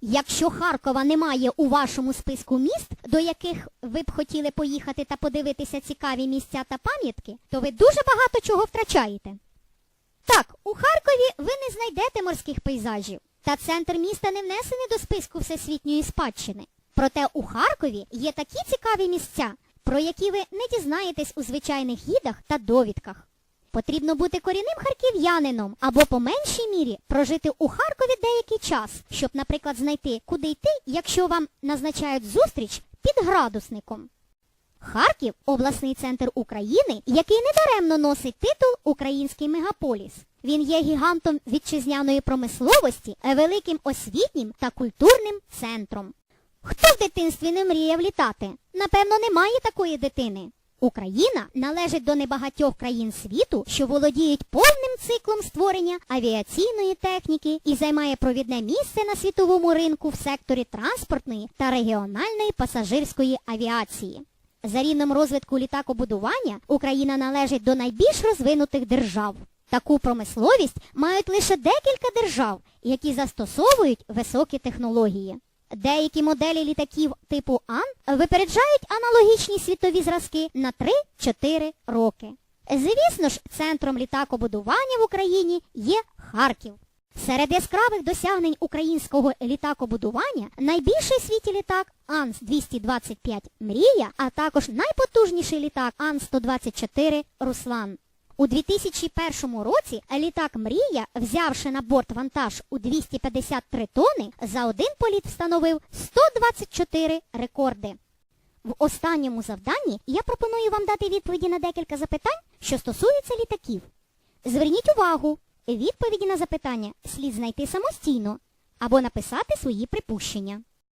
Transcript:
Якщо Харкова немає у вашому списку міст, до яких ви б хотіли поїхати та подивитися цікаві місця та пам'ятки, то ви дуже багато чого втрачаєте. Так, у Харкові ви не знайдете морських пейзажів, та центр міста не внесений до списку всесвітньої спадщини. Проте у Харкові є такі цікаві місця, про які ви не дізнаєтесь у звичайних гідах та довідках. Потрібно бути корінним харків'янином або по меншій мірі прожити у Харкові деякий час, щоб, наприклад, знайти, куди йти, якщо вам назначають зустріч під градусником. Харків обласний центр України, який недаремно носить титул Український мегаполіс. Він є гігантом вітчизняної промисловості, великим освітнім та культурним центром. Хто в дитинстві не мріяв літати? Напевно, немає такої дитини. Україна належить до небагатьох країн світу, що володіють повним циклом створення авіаційної техніки і займає провідне місце на світовому ринку в секторі транспортної та регіональної пасажирської авіації. За рівнем розвитку літакобудування Україна належить до найбільш розвинутих держав. Таку промисловість мають лише декілька держав, які застосовують високі технології. Деякі моделі літаків типу Ан випереджають аналогічні світові зразки на 3-4 роки. Звісно ж, центром літакобудування в Україні є Харків. Серед яскравих досягнень українського літакобудування найбільший у світі літак Ан-225 Мрія, а також найпотужніший літак Ан-124 Руслан. У 2001 році літак Мрія, взявши на борт вантаж у 253 тони, за один політ встановив 124 рекорди. В останньому завданні я пропоную вам дати відповіді на декілька запитань, що стосуються літаків. Зверніть увагу, відповіді на запитання слід знайти самостійно або написати свої припущення.